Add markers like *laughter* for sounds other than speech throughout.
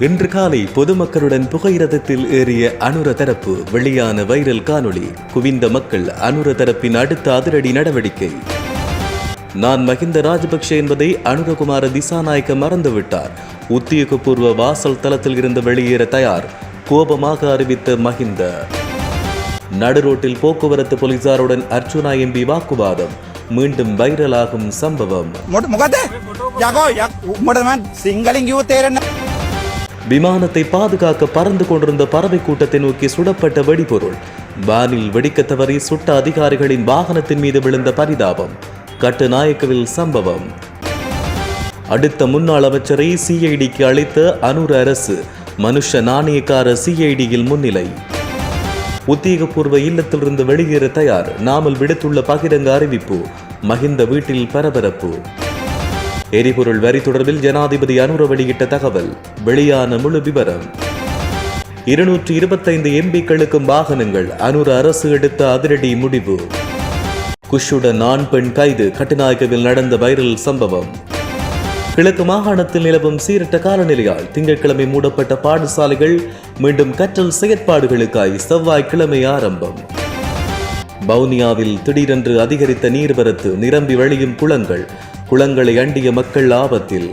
இன்று காலை பொதுமக்களுடன் புகையிரதத்தில் ஏறிய அனுர தரப்பு வெளியான வைரல் காணொளி. குவிந்த மக்கள் அனுர தரப்பின் அடுத்த அதிரடி நடவடிக்கை. நான் மகிந்த ராஜபக்ஷ என்பதை அனுரகுமார திசாநாயக்க மறந்துவிட்டார். உத்தியோகபூர்வ வாசல் தளத்தில் இருந்து வெளியேற தயார். கோபமாக அறிவித்த மகிந்த. நடுரோட்டில் போக்குவரத்து போலீசாருடன் அர்ச்சுனா எம்பி வாக்குவாதம். மீண்டும் வைரலாகும் சம்பவம். விமானத்தை பாதுகாக்க பறந்து கொண்டிருந்த பறவை கூட்டத்தை நோக்கி சுடப்பட்ட வெடிபொருள். வானில் வெடிக்க தவறி சுட்ட அதிகாரிகளின் வாகனத்தின் மீது விழுந்த பரிதாபம். கட்டுநாயக்கவில் சம்பவம். அடுத்த முன்னாள் அமைச்சரை சிஐடிக்கு அழைத்த அனுர அரசு மனுஷ நாணயக்கார சிஐடியில் முன்னிலை. உத்தியோகபூர்வ இல்லத்திலிருந்து வெளியேற தயார். நாமல் விடுத்துள்ள பகிரங்க அறிவிப்பு. மகிந்த வீட்டில் பரபரப்பு. எரிபொருள் வரி தொடர்பில் ஜனாதிபதி அனுர வெளியிட்ட தகவல். வெளியான முழு விவரம். இருநூற்றி இருபத்தைந்து எம்பிக்களுக்கும் வாகனங்கள். அனுர அரசு எடுத்த அதிரடி முடிவு. குஷுடன் ஆண் பெண் கைது. கட்டுநாயக்கவில் நடந்த வைரல் சம்பவம். கிழக்கு மாகாணத்தில் நிலவும் சீரட்ட காலநிலையால் திங்கட்கிழமை மூடப்பட்ட பாடசாலைகள் மீண்டும் கற்றல் செயற்பாடுகளுக்காய் செவ்வாய்க்கிழமை ஆரம்பம். வவுனியாவில் திடீரென்று அதிகரித்த நீர்வரத்து நிரம்பி வழியும் குளங்கள். குளங்களை அண்டிய மக்கள் ஆபத்தில்.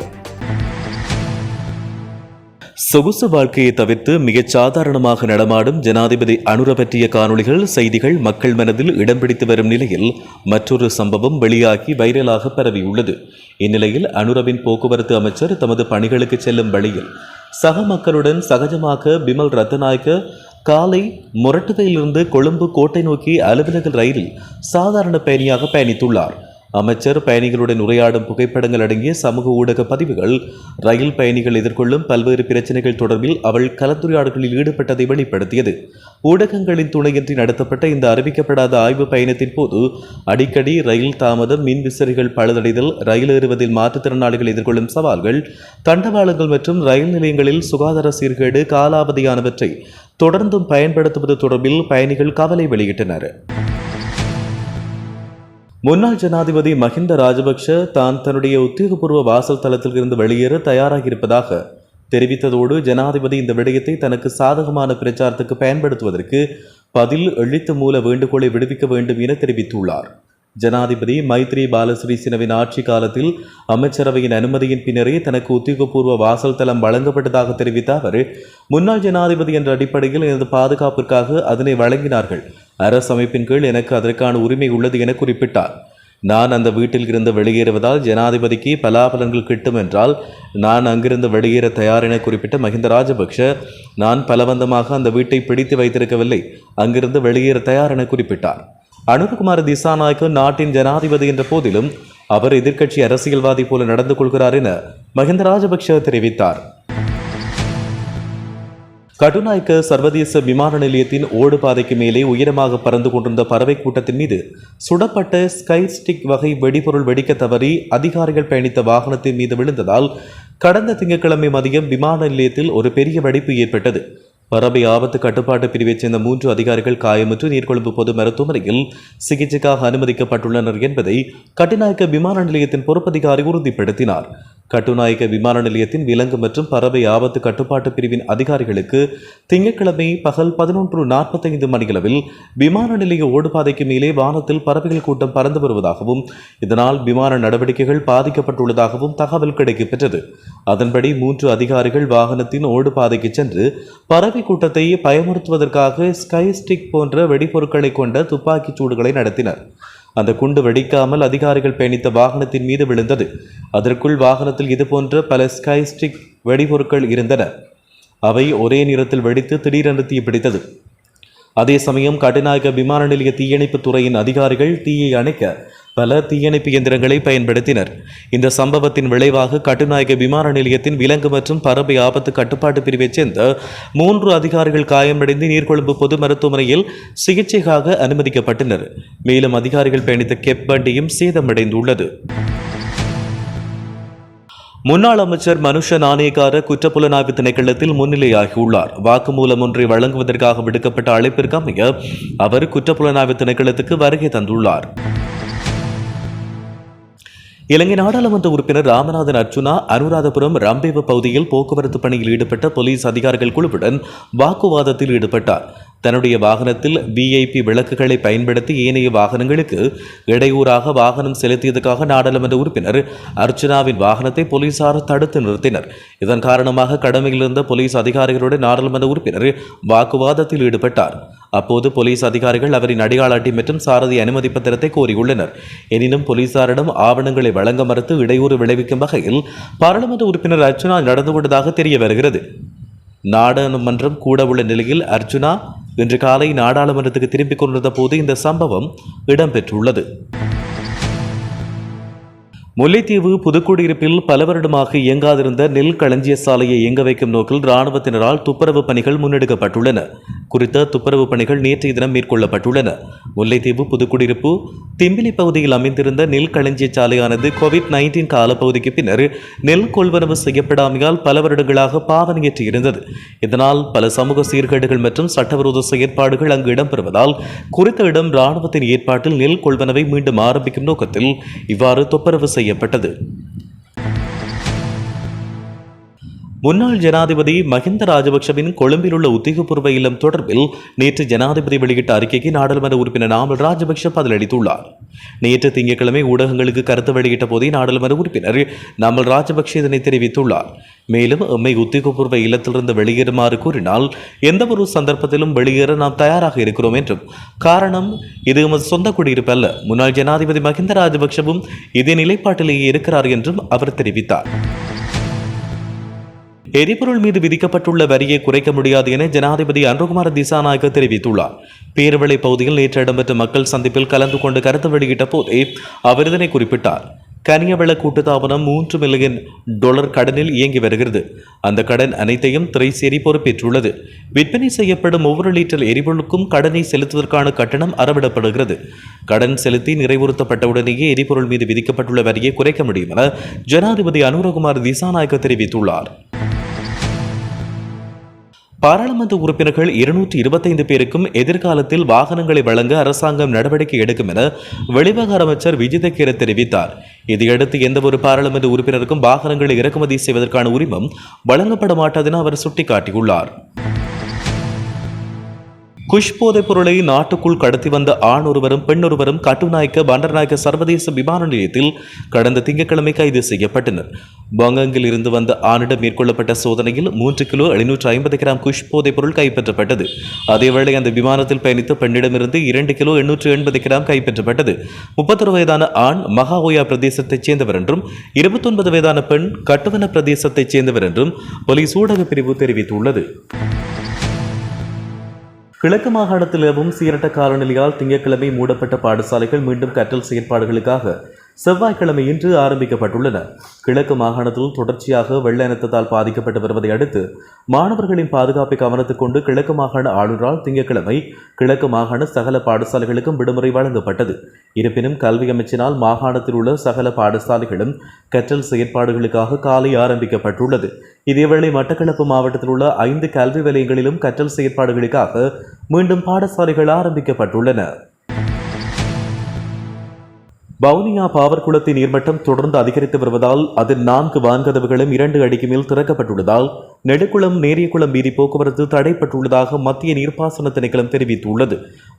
சொகுசு வாழ்க்கையை தவிர்த்து மிகச் சாதாரணமாக நடமாடும் ஜனாதிபதி அனுர பற்றிய காணொளிகள் செய்திகள் மக்கள் மனதில் இடம் பிடித்து வரும் நிலையில் மற்றொரு சம்பவம் வெளியாகி வைரலாக பரவியுள்ளது. இந்நிலையில் அனுரவின் போக்குவரத்து அமைச்சர் தமது பணிகளுக்கு செல்லும் வழியில் சக மக்களுடன் சகஜமாக பிமல் ரத்தநாயக்க காலை முரட்டுதையிலிருந்து கொழும்பு கோட்டை நோக்கி அலுவலக ரயிலில் சாதாரண பயணியாக பயணித்துள்ளார். அமைச்சர் பயணிகளுடன் உரையாடும் புகைப்படங்கள் அடங்கிய சமூக ஊடக பதிவுகள் ரயில் பயணிகள் எதிர்கொள்ளும் பல்வேறு பிரச்சனைகள் தொடர்பில் அவள் கலந்துரையாடல்களில் ஈடுபட்டதை வெளிப்படுத்தியது. ஊடகங்களின் துணையின்றி நடத்தப்பட்ட இந்த அறிவிக்கப்படாத ஆய்வு பயணத்தின் போது அடிக்கடி ரயில் தாமதம் மின் விசிறிகள் பழுதடைதல் ரயில் ஏறுவதில் மாற்றுத்திறனாளிகள் எதிர்கொள்ளும் சவால்கள் தண்டவாளங்கள் மற்றும் ரயில் நிலையங்களில் சுகாதார சீர்கேடு காலாவதியானவற்றை தொடர்ந்தும் பயன்படுத்துவது தொடர்பில் பயணிகள் கவலை வெளியிட்டனர். முன்னாள் ஜனாதிபதி மஹிந்த ராஜபக்ஷ தான் தன்னுடைய உத்தியோகபூர்வ வாசல் தளத்தில் இருந்து வெளியேற தயாராக இருப்பதாக தெரிவித்ததோடு ஜனாதிபதி இந்த விடயத்தை தனக்கு சாதகமான பிரச்சாரத்துக்கு பயன்படுத்துவதற்கு பதில் எழுத்து மூல வேண்டுகோளை விடுவிக்க வேண்டும் என தெரிவித்துள்ளார். ஜனாதிபதி மைத்ரி பாலசிறிசேனவின் ஆட்சி காலத்தில் அமைச்சரவையின் அனுமதியின் பின்னரே தனக்கு உத்தியோகபூர்வ வாசல் தளம் வழங்கப்பட்டதாக தெரிவித்த அவர் முன்னாள் ஜனாதிபதி என்ற அடிப்படையில் எனது பாதுகாப்பிற்காக அதனை வழங்கினார்கள். அரசு அமைப்பின் கீழ் எனக்கு அதற்கான உரிமை உள்ளது என குறிப்பிட்டார். நான் அந்த வீட்டில் இருந்து வெளியேறுவதால் ஜனாதிபதிக்கு பலாபலன்கள் கிட்டும் என்றால் நான் அங்கிருந்து வெளியேற தயார் என குறிப்பிட்ட மஹிந்த ராஜபக்ஷ நான் பலவந்தமாக அந்த வீட்டை பிடித்து வைத்திருக்கவில்லை அங்கிருந்து வெளியேற தயார் என குறிப்பிட்டார். அனுபகுமார் திசாநாயக்கு நாட்டின் ஜனாதிபதி என்ற போதிலும் அவர் எதிர்க்கட்சி அரசியல்வாதி போல நடந்து கொள்கிறார் என மஹிந்த ராஜபக்ஷ தெரிவித்தார். கட்டுநாயக்க சர்வதேச விமான நிலையத்தின் ஓடுபாதைக்கு மேலே உயரமாக பறந்து கொண்டிருந்த பறவை கூட்டத்தின் மீது சுடப்பட்ட ஸ்கை ஸ்டிக் வகை வெடிபொருள் வெடிக்க தவறி அதிகாரிகள் பயணித்த வாகனத்தின் மீது விழுந்ததால் கடந்த திங்கட்கிழமை மதியம் விமான நிலையத்தில் ஒரு பெரிய வெடிப்பு ஏற்பட்டது. பறவை ஆபத்து கட்டுப்பாட்டு பிரிவைச் சேர்ந்த மூன்று அதிகாரிகள் காயமுற்று நீர்கொழும்பு பொது மருத்துவமனையில் சிகிச்சைக்காக அனுமதிக்கப்பட்டுள்ளனர் என்பதை கட்டிநாயக்க விமான நிலையத்தின் பொறுப்பதிகாரி உறுதிப்படுத்தினார். கட்டுநாயக்க விமான நிலையத்தின் விலங்கு மற்றும் பறவை ஆபத்து கட்டுப்பாட்டு பிரிவின் அதிகாரிகளுக்கு திங்கட்கிழமை பகல் பதினொன்று நாற்பத்தைந்து மணியளவில் விமான நிலைய ஓடுபாதைக்கு மேலே வானத்தில் பறவைகள் கூட்டம் பறந்து வருவதாகவும் இதனால் விமான நடவடிக்கைகள் பாதிக்கப்பட்டுள்ளதாகவும் தகவல் கிடைக்கப்பெற்றது அதன்படி மூன்று அதிகாரிகள் வாகனத்தின் ஓடுபாதைக்கு சென்று பறவை கூட்டத்தை பயமுறுத்துவதற்காக ஸ்கை ஸ்டிக் போன்ற வெடிபொருட்களை கொண்ட துப்பாக்கிச் சூடுகளை நடத்தினர். அந்த குண்டு வெடிக்காமல் அதிகாரிகள் பயணித்த வாகனத்தின் மீது விழுந்தது. அதற்குள் வாகனத்தில் இதுபோன்ற பல ஸ்கை ஸ்டிக் வெடிபொருட்கள் இருந்தன. அவை ஒரே நேரத்தில் வெடித்து திடீரென்று தீப்பிடித்தது அதே சமயம் கட்டுநாயக விமான நிலைய தீயணைப்பு துறையின் அதிகாரிகள் தீயை அணைக்க பல தீயணைப்பு இயந்திரங்களை பயன்படுத்தினர். இந்த சம்பவத்தின் விளைவாக கட்டுநாயக விமான நிலையத்தின் விலங்கு மற்றும் பறவை ஆபத்து கட்டுப்பாட்டு பிரிவைச் சேர்ந்த மூன்று அதிகாரிகள் காயமடைந்து நீர்கொழும்பு பொது மருத்துவமனையில் சிகிச்சைக்காக அனுமதிக்கப்பட்டனர். மேலும் அதிகாரிகள் பயணித்த கெப் வண்டியும் சேதமடைந்துள்ளது. முன்னாள் அமைச்சர் மனுஷ நாணயக்கார குற்றப்புலனாய்வு திணைக்களத்தில் முன்னிலையாகியுள்ளார். வாக்குமூலம் ஒன்றை வழங்குவதற்காக விடுக்கப்பட்ட அழைப்பிற்கு அமைய அவர் குற்றப்புலனாய்வு திணைக்களத்துக்கு வருகை தந்துள்ளார். இலங்கை நாடாளுமன்ற உறுப்பினர் ராமநாதன் அர்ச்சுனா அனுராதபுரம் ரம்பேவ பகுதியில் போக்குவரத்து பணியில் ஈடுபட்ட போலீஸ் அதிகாரிகள் குழுவுடன் வாக்குவாதத்தில் ஈடுபட்டார். தன்னுடைய வாகனத்தில் விஐபி விளக்குகளை பயன்படுத்தி ஏனைய வாகனங்களுக்கு இடையூறாக வாகனம் செலுத்தியதற்காக நாடாளுமன்ற உறுப்பினர் அர்ச்சனாவின் வாகனத்தை போலீசார் தடுத்து நிறுத்தினர். இதன் காரணமாக கடமையில் இருந்த போலீஸ் அதிகாரிகளுடன் நாடாளுமன்ற உறுப்பினர் வாக்குவாதத்தில் ஈடுபட்டார். அப்போது போலீஸ் அதிகாரிகள் அவரின் அடையாள அட்டை மற்றும் சாரதி அனுமதி பத்திரத்தை கோரியுள்ளனர். எனினும் போலீசாரிடம் ஆவணங்களை வழங்க மறுத்து இடையூறு விளைவிக்கும் வகையில் பாராளுமன்ற உறுப்பினர் அர்ச்சுனா நடந்து கொண்டதாக தெரிய வருகிறது நாடாளுமன்றம் கூட உள்ள நிலையில் அர்ஜுனா இன்று காலை நாடாளுமன்றத்துக்கு திரும்பிக் கொண்டிருந்த போது இந்த சம்பவம் இடம்பெற்றுள்ளது. முல்லைத்தீவு புதுக்குடியிருப்பில் பல வருடமாக இயங்காதிருந்த நெல் களஞ்சிய சாலையை இயங்க வைக்கும் நோக்கில் இராணுவத்தினரால் துப்புரவு பணிகள் முன்னெடுக்கப்பட்டுள்ளன. குறித்த துப்புரவு பணிகள் நேற்றைய தினம் மேற்கொள்ளப்பட்டுள்ளன. முல்லைத்தீவு புதுக்குடியிருப்பு திம்பிலி பகுதியில் அமைந்திருந்த நெல் களஞ்சிய சாலையானது கோவிட் நைன்டீன் காலப்பகுதிக்கு பின்னர் நெல் கொள்வனவு செய்யப்படாமையால் பல வருடங்களாக பாவனையற்றிருந்தது இதனால் பல சமூக சீர்கேடுகள் மற்றும் சட்டவிரோத செயற்பாடுகள் அங்கு இடம்பெறுவதால் குறித்த இடம் இராணுவத்தின் ஏற்பாட்டில் நெல் கொள்வனவை மீண்டும் ஆரம்பிக்கும் நோக்கத்தில் இவ்வாறு துப்புரவு செய்யப்பட்டது. முன்னாள் ஜனாதிபதி மஹிந்த ராஜபக்ஷவின் கொழும்பில் உள்ள உத்தியோகபூர்வ இல்லம் தொடர்பில் நேற்று ஜனாதிபதி வெளியிட்ட அறிக்கைக்கு நாடாளுமன்ற உறுப்பினர் நாமல் ராஜபக்ஷ பதிலளித்துள்ளார். நேற்று திங்கட்கிழமை ஊடகங்களுக்கு கருத்து வெளியிட்ட போதே நாடாளுமன்ற உறுப்பினர் நாமல் ராஜபக்ஷ இதனை தெரிவித்துள்ளார். மேலும் எம்மை உத்தியோகபூர்வ இல்லத்திலிருந்து வெளியேறுமாறு கூறினால் எந்த ஒரு சந்தர்ப்பத்திலும் வெளியேற நாம் தயாராக இருக்கிறோம் என்றும் காரணம் இது எமது சொந்த குடியிருப்பு அல்ல. முன்னாள் ஜனாதிபதி மஹிந்த ராஜபக்ஷவும் இதே நிலைப்பாட்டிலேயே இருக்கிறார் என்றும் அவர் தெரிவித்தார். எரிபொருள் மீது விதிக்கப்பட்டுள்ள வரியை குறைக்க முடியாது என ஜனாதிபதி அன்ருகுமார திசாநாயக்க தெரிவித்துள்ளார். பேரவளை பகுதியில் நேற்று இடம்பெற்ற மக்கள் சந்திப்பில் கலந்து கொண்டு கருத்து வெளியிட்ட போதே அவர் இதனை குறிப்பிட்டார். கனியவள கூட்டுத்தாபனம் மூன்று மில்லியன் டாலர் கடனில் இயங்கி வருகிறது. அந்த கடன் அனைத்தையும் திரைசேரி பொறுப்பேற்றுள்ளது. விற்பனை செய்யப்படும் ஒவ்வொரு லிட்டர் எரிபொருளுக்கும் கடனை செலுத்துவதற்கான கட்டணம் அறவிடப்படுகிறது. கடன் செலுத்தி நிறைவுறுத்தப்பட்டவுடனேயே எரிபொருள் மீது விதிக்கப்பட்டுள்ள வரியை குறைக்க முடியும் என ஜனாதிபதி அனுரகுமார் திசாநாயக்க தெரிவித்துள்ளார். பாராளுமன்ற உறுப்பினர்கள் இருநூற்றி இருபத்தைந்து பேருக்கும் எதிர்காலத்தில் வாகனங்களை வழங்க அரசாங்கம் நடவடிக்கை எடுக்கும் என வெளிவகார அமைச்சர் விஜிதகீர தெரிவித்தார். இதையடுத்து எந்தவொரு பாராளுமன்ற உறுப்பினருக்கும் வாகனங்களை இறக்குமதி செய்வதற்கான உரிமம் வழங்கப்பட மாட்டாதென அவர் சுட்டிக்காட்டியுள்ளார். குஷ் போதைப் பொருளை நாட்டுக்குள் கடத்தி வந்த ஆண் ஒருவரும் பெண் ஒருவரும் கட்டுநாயக்க பண்டர்நாயக்க சர்வதேச விமான நிலையத்தில் கடந்த திங்கட்கிழமை கைது செய்யப்பட்டனர். பாங்காங்கில் இருந்து வந்த ஆணிடம் மேற்கொள்ளப்பட்ட சோதனையில் மூன்று கிலோ எழுநூற்று ஐம்பது கிராம் குஷ் போதைப் பொருள் கைப்பற்றப்பட்டது. அதேவேளை அந்த விமானத்தில் பயணித்த பெண்ணிடமிருந்து இரண்டு கிலோ எண்ணூற்று எண்பது கிராம் கைப்பற்றப்பட்டது. முப்பத்தொரு வயதான ஆண் மகாஓயா பிரதேசத்தைச் சேர்ந்தவர் என்றும் இருபத்தொன்பது வயதான பெண் கட்டுவன பிரதேசத்தைச் சேர்ந்தவர் என்றும் போலீஸ் ஊடகப் பிரிவு தெரிவித்துள்ளது. கிழக்கு மாகாணத்தில் நிலவும் சீரட்ட காலநிலையால் திங்கட்கிழமை மூடப்பட்ட பாடசாலைகள் மீண்டும் கற்றல் செயற்பாடுகளுக்காக செவ்வாய்க்கிழமை இன்று ஆரம்பிக்கப்பட்டுள்ளன. கிழக்கு மாகாணத்தில் தொடர்ச்சியாக வெள்ள இனத்தால் பாதிக்கப்பட்டு வருவதை அடுத்து மாணவர்களின் பாதுகாப்பை கவனத்துக் கொண்டு கிழக்கு மாகாண ஆளுநரால் திங்கட்கிழமை கிழக்கு மாகாண சகல பாடசாலைகளுக்கும் விடுமுறை வழங்கப்பட்டது. இருப்பினும் கல்வி அமைச்சினால் மாகாணத்தில் உள்ள சகல பாடசாலைகளும் கற்றல் செயற்பாடுகளுக்காக காலை ஆரம்பிக்கப்பட்டுள்ளது. இதேவேளை மட்டக்களப்பு மாவட்டத்தில் உள்ள ஐந்து கல்வி வலயங்களிலும் கற்றல் செயற்பாடுகளுக்காக மீண்டும் பாடசாலைகள் ஆரம்பிக்கப்பட்டுள்ளன. வவுனியா பாவர்குளத்தின் நீர்மட்டம் தொடர்ந்து அதிகரித்து வருவதால் அதன் நான்கு வான்கதவுகளும் இரண்டு அடிக்கு மேல் திறக்கப்பட்டுள்ளதால் நெடுக்குளம் நேரியகுளம் வீதி போக்குவரத்து தடைப்பட்டுள்ளதாக மத்திய நீர்ப்பாசன திணைக்களம் தெரிவித்துள்ளது.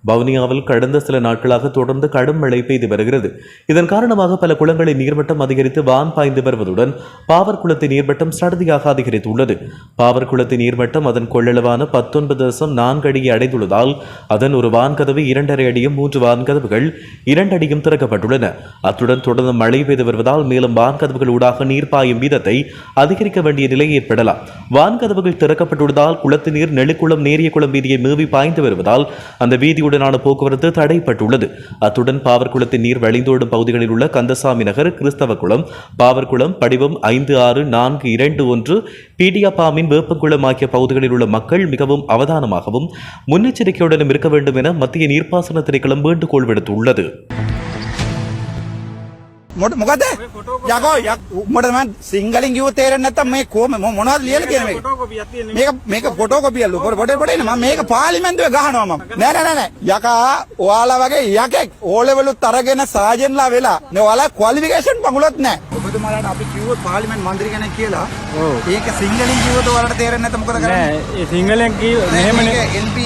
வவுனியாவில் கடந்த சில நாட்களாக தொடர்ந்து கடும் மழை பெய்து வருகிறது. இதன் காரணமாக பல குளங்களின் நீர்மட்டம் அதிகரித்து வான் பாய்ந்து வருவதுடன் பாவர் குளத்தின் நீர்மட்டம் சடதியாக அதிகரித்துள்ளது. பாவர் குளத்தின் நீர்மட்டம் அதன் கொள்ளளவான பத்தொன்பது தசம் நான்கு அடியை அடைந்துள்ளதால் அதன் ஒரு வான்கதவு இரண்டரை அடியும் மூன்று வான்கதவுகள் இரண்டு அடியும் திறக்கப்பட்டுள்ளன. அத்துடன் தொடர்ந்து மழை பெய்து வருவதால் மேலும் வான்கதவுகள் ஊடாக நீர் பாயும் வீதத்தை அதிகரிக்க வேண்டிய நிலை ஏற்படலாம். வான்கதவுகள் திறக்கப்பட்டுள்ளதால் குளத்து நீர் நெழுக்குளம் நேரியகுளம் வீதியை மீவி பாய்ந்து வருவதால் அந்த வீதி வீதியுடனான போக்குவரத்து தடைப்பட்டுள்ளது. அத்துடன் பாவர்குளத்தின் நீர் வழிந்தோடும் பகுதிகளில் உள்ள கந்தசாமி நகர் கிறிஸ்தவ குளம் பாவர்குளம் படிவம் ஐந்து ஆறு நான்கு இரண்டு ஒன்று பீடியாபாமின் வேப்பங்குளம் ஆகிய பகுதிகளில் உள்ள மக்கள் மிகவும் அவதானமாகவும் முன்னெச்சரிக்கையுடனும் இருக்க வேண்டும் என மத்திய நீர்ப்பாசன திணைக்களம் வேண்டுகோள் விடுத்துள்ளது. මොකද යකෝ යක් උඹට මම සිංහලෙන් කිව්ව තේරෙන්නේ නැත්තම් මේ කොහම මො- මොනවද ලියලා තියෙන්නේ මේක ෆොටෝකොපියක් තියෙන මේක මේක ෆොටෝ කොපියලු පොඩ පොඩ පොඩ මම මේක පාර්ලිමේන්තුවේ ගහනවා මම නෑ නෑ නෑ නෑ යකා ඔයාලා වගේ යකෙක් ඕ ලෙවලුත් අරගෙන සාජන්ලා වෙලා නේ ඔයාලා ක්වොලිෆිකේෂන් පඟුලත් නෑ ඔබතුමාලාට අපි කිව්වොත් පාර්ලිමේන්තු මන්ත්‍රී කෙනෙක් කියලා ඔව්. ඒක සිංහලෙන් කිව්වොත් ඔයාලට තේරෙන්නේ නැත්නම් මොකද කරන්නේ නෑ ඒ සිංහලෙන් කිව්ව මෙහෙමනේ මේක LP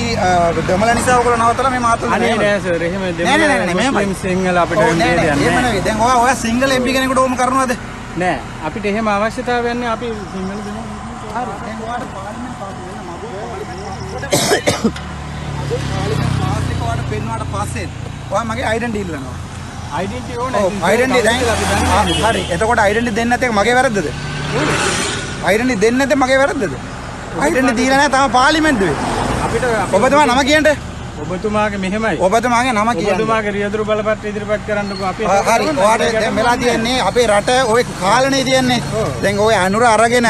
දමල නිසා ඔයගොල්ලෝ නවත්තලා මේ මාතෘකාව අනේ නෑ සර් එහෙම නෑ නෑ නෑ දෙමළ. මුස්ලිම් සිංහල අපිට ඔව්, නෑ, එහෙම නෙවෙයි. දැන් ඔයා ඔයා සිංගල් MP කෙනෙකුට ඕම කරනවද? නෑ අපිට එහෙම අවශ්‍යතාවයක් නෑ අපි සිංහල දෙනවා හරි. දැන් ඔයාට පාර්ලිමේන්තු පාස් වෙන්න මගුල් *coughs* පාර්ලිමේන්තු පාස් එක ඔයාට පෙන්වුවාට පස්සේ ඔයා මගේ ඩෙන්ටි ඉල්ලනවා. අයිඩටි දැන් හරි. එතකොට අයිඩටි දෙන්න ඇතේ මගේ වැරද්දද? අයිඩටි දෙන්න ඇතේ මගේ වැරද්දද? අයිඩටි දීලා නැහැ තාම පාර්ලිමේන්තුවේ අපිට ඔබ තමයි නම කියන්න. ඔබතුමාගේ මෙහෙමයි ඔබතුමාගේ නම කියන්න. ඔබතුමාගේ රියදුරු බලපත්‍ර ඉදිරිපත් කරන්නකෝ අපි ආ, හරි ඔයාට දැන් වෙලා තියෙන්නේ අපේ රට ওই කාලනේ තියෙන්නේ දැන් ওই අනුර අරගෙන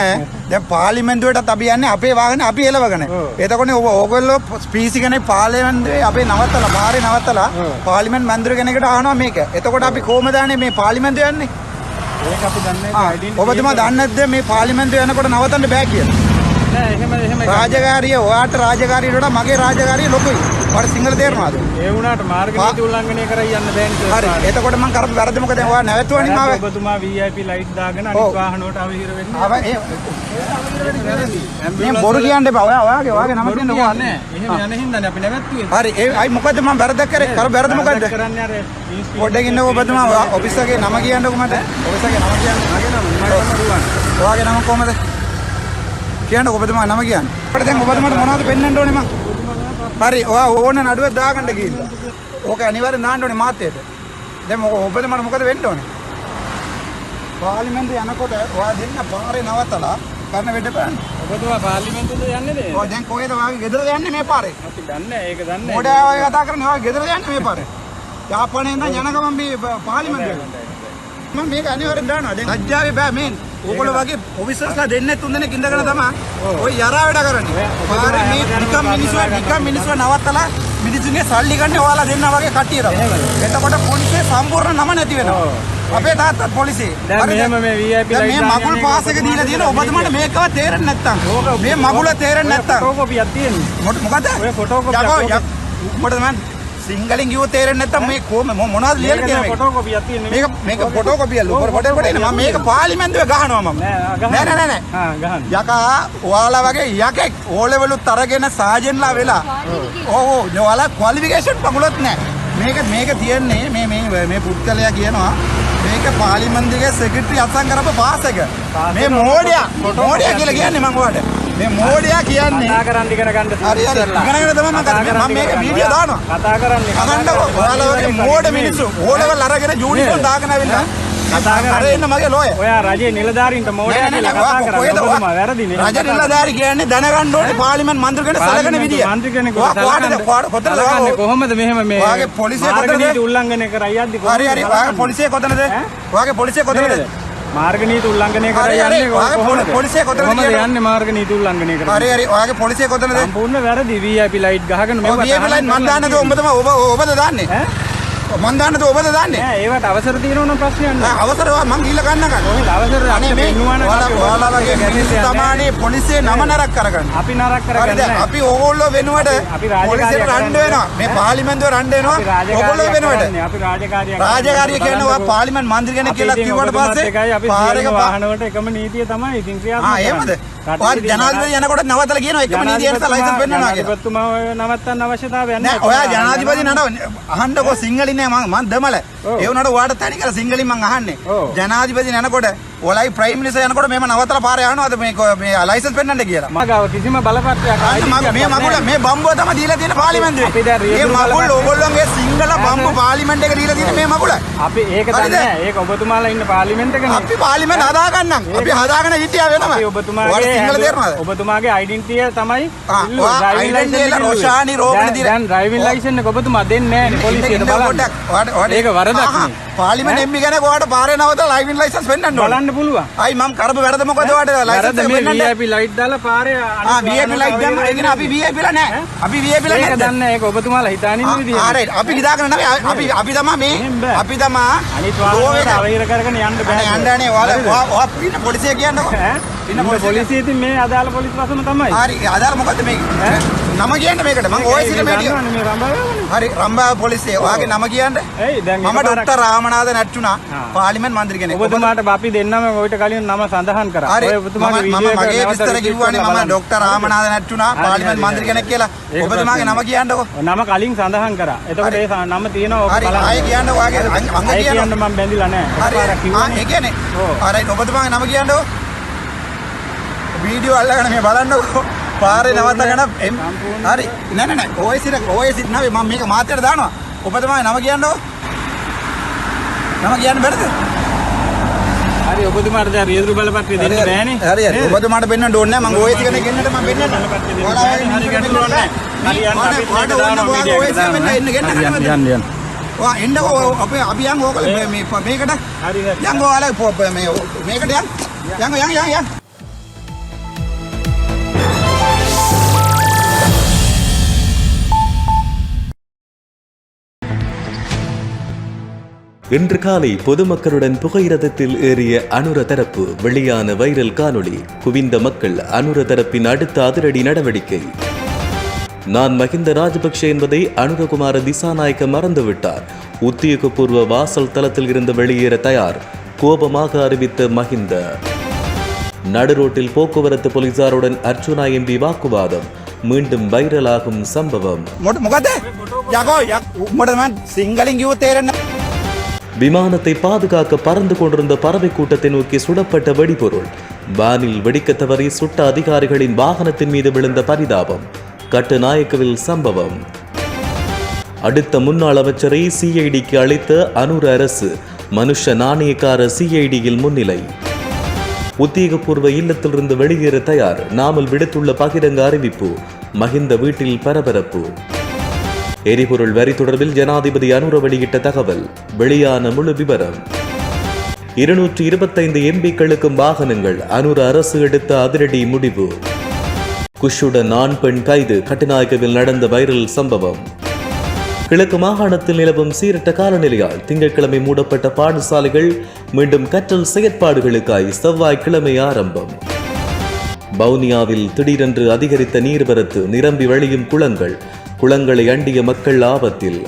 දැන් පාර්ලිමේන්තුවටත් අපි යන්නේ අපේ වාහනේ අපි එලවගෙන ඔව්. එතකොට ඔබ ඕගොල්ලෝ ස්පීසි කෙනෙක් පාර්ලිමේන්තුවේ අපේ නවත්තලා පාරේ නවත්තලා ඔව්. පාර්ලිමේන්තු මන්ත්‍රී කෙනෙකුට අහනවා මේක එතකොට අපි කොහමද යන්නේ මේ පාර්ලිමේන්තුව යන්නේ ඒක අපි දන්නේ ආ, නැහැ ඩෙන්ටි ඔබතුමා දන්නේ නැද්ද මේ පාර්ලිමේන්තුව යනකොට නවත්තන්න බෑ කියලා රාජකාරිය ඔයාට රාජකාරියට වඩා මගේ රාජකාරිය ලොකුයි. ඔයාට සිංහල තේරෙනවද ඒ වුණාට මාර්ග නීති උල්ලංඝනය කරයි යන්න බෑනේ හරි. එතකොට මම කරපු වැරද්ද මොකද? ඔයා නැවතුවනේ මාව. ඔබතුමා VIP ලයිට් දාගෙන. අනිත් වාහන වලට අවහිර වෙන්නේ. ආව ඒ මේ බොරු කියන්න එපා. ඔයා ඔයාගේ ඔයාගේ නම කියන්න ඕවා නෑ එහෙම යන හින්දානේ අපි නැවැත්තුවේ. හරි. ඒ අයි මොකද්ද මම වැරද්දක් කරේ? කර වැරද්ද මොකද්ද? කරන්නේ අර පොඩ්ඩක් ඉන්නකෝ ඔබතුමා. ඔෆිස් එකේ නම කියන්නකෝ මට. ඔෆිස් එකේ නම කියන්න. ඔයාගේ නම කොහමද? කියන්නකෝ ඔබතුමා නම කියන්න. අපිට දැන් ඔබතුමාට මොනවද පෙන්වන්න ඕනේ මං? හරි ඔයා ඕන නඩුව දාගන්න ගිහිල්ලා. ඕක අනිවාර්යෙන් දාන්න ඕනේ මාත්‍යයට. දැන් ඔබතුමාට මොකද වෙන්න ඕනේ? පාර්ලිමේන්තුවේ යනකොට ඔයා දෙන්න පාරේ නවත්තලා කරන වැඩ බලන්න. ඔබතුමා පාර්ලිමේන්තුවද යන්නේ නේද? ඔය දැන් කොහෙද ඔයාගේ ගෙදරද යන්නේ මේ පාරේ? අපි දන්නේ ඒක දන්නේ මොඩෑ වගේ කතා කරන්නේ ඔය ගෙදර යන්නේ මේ පාරේ. *laughs* යාපනයේ ඉඳන් යන ගමන් මේ පාර්ලිමේන්තුවට. මම මේක අනිවාර්යෙන් දානවා. දැන් ලජ්ජාවේ බෑ මේන්. ඕගොල්ලෝ වගේ ඔෆිසර්ස්ලා දෙන්නේ තුන් දෙනෙක් ඉඳගෙන තමයි ඔය යරා වැඩ කරන්නේ. පාරේ මේ නිකම් මිනිස්සු නිකම් මිනිස්සු නවත්තලා මිනිස්සුන්ගේ සල්ලි ගන්න ඔයාලා දෙන්නා වගේ කට්ටිය තමයි. එතකොට පොලිසිය සම්පූර්ණ නම නැති වෙනවා. අපේ තාත්තත් පොලිසිය. දැන්? මෙහෙම මේ VIP දැන් මේ මගුල් පාස් එක දීලා තියෙන ඔබතුමාට මේකවත් තේරෙන්නේ නැත්තම්. මේ මගුල තේරෙන්නේ නැත්තම්. ෆොටෝකොපියක් තියෙන්නේ මොකද? ඔය ෆොටෝකොපියක් යකෝ ඔබ- යක් උඹට මම සිංහලෙන් කිව්ව තේරෙන්නේ නැත්තම් මේ කොහම මොනවද ලියලා තියෙන්නේ මේක? ෆොටෝකොපියක් තියෙන්නේ මේක මේක ෆොටෝ කොපියලු පොඩ පොඩ පොඩ මම මේක පාර්ලිමේන්තුවේ ගහනවා මම. නෑ. නෑ නෑ නෑ ආ ගහන්න. යකා ඔයාලා වගේ යකෙක් ඕ ලෙවලුත් අරගෙන සාජන්ලා වෙලා ඔව් ඔව් ඔයාලා ක්වොලිෆිකේෂන් පමුලත් නෑ. මේක මේක තියන්නේ මේ මේ මේ පුත්කලයා කියනවා. මේක පාර්ලිමේන්තුවේ සෙක්‍රටරි අත්සන් කරපු පාස් එක මේ මෝඩයා මෝඩයා කියලා කියන්නේ මම ඔයාලට මේ මෝඩයා කියන්නේ කතා කරන්න ඉගෙන ගන්න හරි, හරි. ඉගෙනගෙන තමයි මම කරන්නේ. මම මේක වීඩියෝ දානවා. කතා කරන්නේ අහන්නකො ඔයාලා වගේ මෝඩ මිනිස්සු ඕලෙවල් අරගෙන යුනිෆෝම් දාගෙන ඇවිල්ලා කතා කරන්නේ. එන්න මගේ ලෝය. ඔයා රජයේ නිලධාරීන්ට මෝඩයා කියලා කතා කරන්නේ ඔබතුමා වැරදිනේ. රජ නිලධාරි කියන්නේ දැනගන්න ඕනේ පාර්ලිමේන්තු මන්ත්‍රී කෙනෙක් සලකන විදිය. මන්ත්‍රී කොහාට කොතනද කොහොමද මෙහෙම මේ ඔයාගේ පොලිසිය කොතනද? උල්ලංඝනය කර? යද්දි හරි හරි. ඔයාගේ පොලිසිය කොතනද? ඔයාගේ පොලිසිය කොතනද? මාර්ග නීති උල්ලංඝනය කර හරි, හරි. යන්නේ පොලිසිය කොතනද කොහොමද? යන්නේ මාර්ග නීති උල්ලංඝනය කර හරි හරි ඔයාගේ පොලිසිය කොතනද? සම්පූර්ණ වැරදි VIP ලයිට් ගහගෙන මේවා VIP ලයින් මන් දාන්නද ඔබ තමයි ඔබ ඔබද දාන්නේ? ඈ මන් දාන්නද ඔබද දාන්නේ? නෑ ඒවට අවසර තියෙනවනම් ප්‍රශ්නයක් නෑ අවසර ඔයා මං ගිහලා ගන්න ගන්න. කොහෙද අවසර අපිට මේ පෙන්නුවා නම් ඔයාලා අපි ඔයාලා වගේ මිනිස්සු. තමයි පොලිසිය නම නරක කරගන්න. අපි නරක? කරගන්නේ නෑ. අපි ඕගොල්ලෝ වෙනුවට අපි රාජකාරිය රණ්ඩු. වෙනවා. මේ පාර්ලිමේන්තුවේ රණ්ඩු වෙනවා. ඕගොල්ලෝ වෙනුවට. අපි රාජකාරිය කරන්නේ. කියනවා බලන්නකෝ. පාර්ලිමේන්තු මන්ත්‍රී කෙනෙක් කියලා කිව්වට පස්සේ පාරක සියලු පා- වාහන වලට එකම නීතිය තමයි ඉතින් ක්‍රියාත්මක ආ එහෙමද? ඔයා ජනාධිපති යනකොට නවතලා කියනවා එකම නීතියට ලයිසන්ස් පෙන්වනවා කියලා. ඔය නවත්තන්න අවශ්‍යතාවයක් නෑ ඔයා ජනාධිපති නඩ අහන්නකෝ සිංහලින් அநியாயமாக தேமலை ඒ උනට ඔයාට තනි කරලා සිංහලින් මං අහන්නේ ඔව්. ජනාධිපති නනකොට ඔලයි ප්‍රයිම් මිනිස්ටර් යනකොට මේම නවත්තලා පාරේ යනවාද මේ මේ ලයිසන්ස් පෙන්වන්න කියලා මගාව කිසිම බලපත්‍රයක් මේ මගුල මේ බම්බුව තමයි දීලා තියෙන පාර්ලිමේන්තුවේ. අපි දැන් මේ මගුල් ඕගොල්ලෝගේ සිංහල බම්බු පාර්ලිමේන්තු එක දීලා තියෙන මේ මගුල. අපි ඒක? දන්නේ නෑ. ඒක ඔබතුමාලා ඉන්න පාර්ලිමේන්තු එකනේ අපි පාර්ලිමේන්තු හදාගන්නම්. අපි හදාගෙන හිටියා වෙනම. ඔබතුමාගේ සිංහල තේරෙනවද? ඔබතුමාගේ ඩෙන්ටිය තමයි identity license එක ඔබතුමා දෙන්නේ නෑනේ ඉන්න- පොලිසියට බලන්න. ඒක වරදක්. පාලිමෙන් එම්මි කෙනෙක් ඔයාට පාරේ නවතලා ලයිවින් ලයිසන්ස් වෙන්නන්න ඕන. බලන්න පුළුවන් අයි මම කරපු වැරද්ද මොකද ඔයාට? ලයිසන්ස් එක මේ වෙන්නන්න? VIP ලයිට් දාලා පාරේ ආ VIP ලයිට් දැම්ම ඒ කියන්නේ අපි VIP ලා නෑ. අපි VIP ලා ඒක නෑ. දන්නේ ඒක ඔබතුමාලා හිතානින්න විදිහ ආරේ අපි හිතාගෙන නෙවෙයි අපි අපි තමා මේ. අපි තමා අනිත් එක- අවහිර කරගෙන යන්න බෑ යන්නනේ ඔයාලා ඔයා පින්න පොලිසිය කියන්නකෝ. ඉන්න පොලිසිය. ඉතින් මේ අදාළ පොලිස් වසම තමයි. හරි ආදාර මොකද්ද මේක? නම කියන්න මේකට මම ඔය සිට මේටිය. මේ හරි රම්බා පොලිසිය ඔයාගේ නම කියන්න. මම ඩොක්ටර් රාමනාഥ නැට්ටුනා. පාර්ලිමේන්තු මන්ත්‍රී කෙනෙක්. ඔබ- ඔබතුමාට අපි දෙන්නම ඔයිට කලින් නම සඳහන් කරා ඔය මම ඔබතුමාගේ මම වීඩියෝ එක මගේ විස්තර කිව්වනේ මම. ඩොක්ටර් රාමනාථ නැට්ටුනා පාර්ලිමේන්තු මන්ත්‍රී. කෙනෙක් කියලා. ඔබතුමාගේ නම කියන්නකෝ. නම කලින් සඳහන් කරා එතකොට ඒ නම තියෙනවා ඔබ බලන්න ආයෙ කියන්න ඔයාගේ ඇයි කියන්න. මම බැඳිලා නැහැ හරි ආ ඒ කියන්නේ ඔව්. හරි ඔබතුමාගේ නම කියන්නකෝ. වීඩියෝ අල්ලගෙන මේ බලන්නකෝ. පාරේ නවත්තගෙන. හරි නෑ නෑ නෑ ඔය සිට ඔය සිට නෑ මම මේක මාත්‍යට දානවා. ඔබතුමාගේ නම කියන්නකෝ. නම කියන්න බැරිද? හරි ඔබතුමාට දැන් රියදුරු බලපත්‍රය දෙන්න බෑනේ හරි හරි? ඔබතුමාට පෙන්වන්න ඕනේ නැහැ මම ඔය ටික ගෙන්නට මම පෙන්වන්න. හරි ගැටලුවක් නැහැ. හරි යන්න අපි ඕන දානවා ඔය සිට මෙන්න එන්න ගෙන්න යන්න යන්න ඔයා එන්නකෝ අපි අපි යන් ඕකල මේ මේකට හරි හරි යන් ඔයාලා මේකට යන් යන් යන් යන් இன்று காலை பொதுமக்களுடன் புகையிரதத்தில் ஏறிய அனுர தரப்பு வெளியான வைரல் காணொளி. குவிந்த மக்கள் அனுர தரப்பின் அடுத்த அதிரடி நடவடிக்கை. நான் மகிந்த ராஜபக்ஷ என்பதை அனுரகுமார திசாநாயக்க மறந்துவிட்டார். உத்தியோகபூர்வ வாசல் தளத்தில் இருந்து வெளியேற தயார். கோபமாக அறிவித்த மகிந்த. நடுரோட்டில் போக்குவரத்து போலீசாருடன் அர்ச்சுனா எம்பி வாக்குவாதம். மீண்டும் வைரலாகும் சம்பவம். මොට விமானத்தை பாதுகாக்க பறந்து கொண்டிருந்த பறவை கூட்டத்தை நோக்கி சுடப்பட்ட வெடிபொருள். வானில் வெடிக்க தவறி சுட்ட அதிகாரிகளின் வாகனத்தின் மீது விழுந்த பரிதாபம். கட்டுநாயக்கவில் சம்பவம். அடுத்த முன்னாள் அமைச்சரை சிஐடிக்கு அளித்த அனுர அரசு மனுஷ நாணயக்கார சிஐடியில் முன்னிலை. உத்தியோகபூர்வ இல்லத்திலிருந்து வெளியேற தயார். நாமல் விடுத்துள்ள பகிரங்க அறிவிப்பு. மஹிந்த வீட்டில் பரபரப்பு. எரிபொருள் வரி தொடர்பில் ஜனாதிபதி அனுர வெளியிட்ட தகவல். வெளியான முழு விவரம். இருநூற்றி இருபத்தைந்து எம்பிக்களுக்கும் வாகனங்கள் அனுர அரசு எடுத்த அதிரடி முடிவு. குஷுடன் ஆண் பெண் கைது கட்டுநாயக்கவில் நடந்த வைரல் சம்பவம். கிழக்கு மாகாணத்தில் நிலவும் சீரட்ட காலநிலையால் திங்கட்கிழமை மூடப்பட்ட பாடசாலைகள் மீண்டும் கற்றல் செயற்பாடுகளுக்காய் செவ்வாய்க்கிழமை ஆரம்பம். வவுனியாவில் திடீரென்று அதிகரித்த நீர்வரத்து நிரம்பி வழியும் குளங்கள். குளங்களை அண்டிய மக்கள் ஆபத்தில்.